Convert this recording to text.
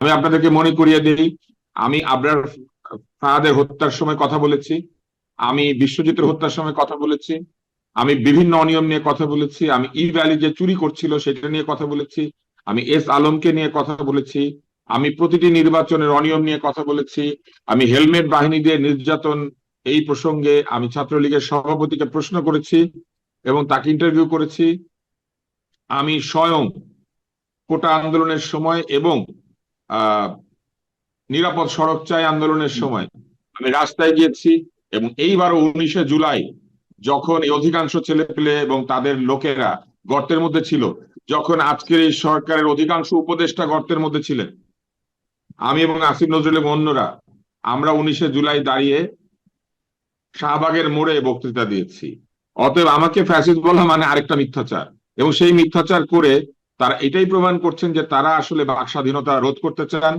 আমি আপনাদেরকে মনে করিয়ে দিই, আমি আবরার ফাহাদের হত্যার সময় কথা বলেছি, আমি বিশ্বজিতের হত্যার সময় কথা বলেছি, আমি বিভিন্ন অনিয়ম নিয়ে কথা বলেছি, আমি ই ভ্যালি যে চুরি করছিল সেটা নিয়ে কথা বলেছি, আমি এস আলমকে নিয়ে কথা বলেছি, আমি প্রতিটি নির্বাচনের অনিয়ম নিয়ে কথা বলেছি, আমি হেলমেট বাহিনীদের নির্যাতন এই প্রসঙ্গে আমি ছাত্রলীগের সভাপতিকে প্রশ্ন করেছি এবং তাকে ইন্টারভিউ করেছি। আমি স্বয়ং কোটা আন্দোলনের সময় এবং নিরাপদ সড়ক চাই আন্দোলনের সময়। আমি রাস্তায় গিয়েছি এবং এইবারও উনিশে জুলাই যখন এই অধিকাংশ ছেলে পেলে এবং তাদের লোকেরা গর্তের মধ্যে ছিল, যখন আজকের এই সরকারের অধিকাংশ উপদেষ্টা গর্তের মধ্যে ছিলেন, আমি এবং আসিফ নজরুল এবং অন্যরা, আমরা উনিশে জুলাই দাঁড়িয়ে শাহবাগের মোড়ে বক্তৃতা দিয়েছি। অতএব আমাকে ফ্যাসিস্ট বলা মানে আরেকটা মিথ্যাচার এবং সেই মিথ্যাচার করে তারা এটাই প্রমাণ করছেন যে তারা আসলে বাক স্বাধীনতা রোধ করতে চান।